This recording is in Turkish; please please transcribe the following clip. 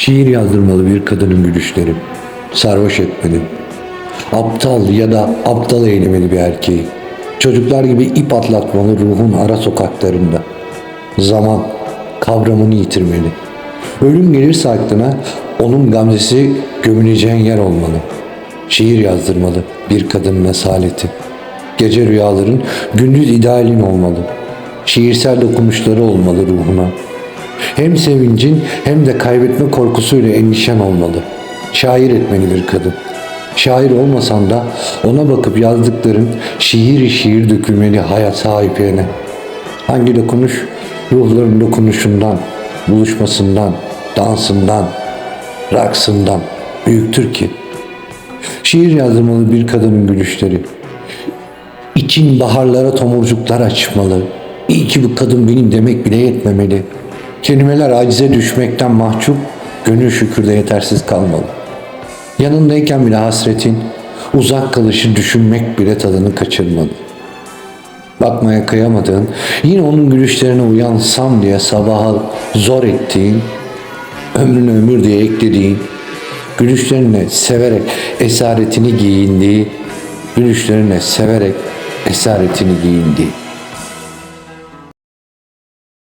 Şiir yazdırmalı bir kadının gülüşleri. Sarhoş etmeli. Aptal ya da aptal eylemeli bir erkeği. Çocuklar gibi ip atlatmalı ruhun ara sokaklarında. Zaman kavramını yitirmeli. Ölüm gelirse aklına onun gamzesi gömüleceğin yer olmalı. Şiir yazdırmalı bir kadının mesaleti. Gece rüyaların gündüz idealin olmalı. Şiirsel dokunuşları olmalı ruhuna. Hem sevincin hem de kaybetme korkusuyla endişen olmalı. Şair etmeli bir kadın. Şair olmasan da ona bakıp yazdıkların şiir şiir dökülmeli hayat sahiplerine. Hangi dokunuş? Ruhların dokunuşundan, buluşmasından, dansından, raksından büyüktür ki. Şiir yazdırmalı bir kadının gülüşleri. İçin baharlara tomurcuklar açmalı. İyi ki bu kadın benim demek bile yetmemeli. Kelimeler acize düşmekten mahcup, gönül şükürde yetersiz kalmalı. Yanındayken bile hasretin, uzak kalışı düşünmek bile tadını kaçırmalı. Bakmaya kıyamadığın, yine onun gülüşlerine uyansam diye sabaha zor ettiğin, ömrüne ömür diye eklediğin, gülüşlerine severek esaretini giyindiği, gülüşlerine severek esaretini giyindiği.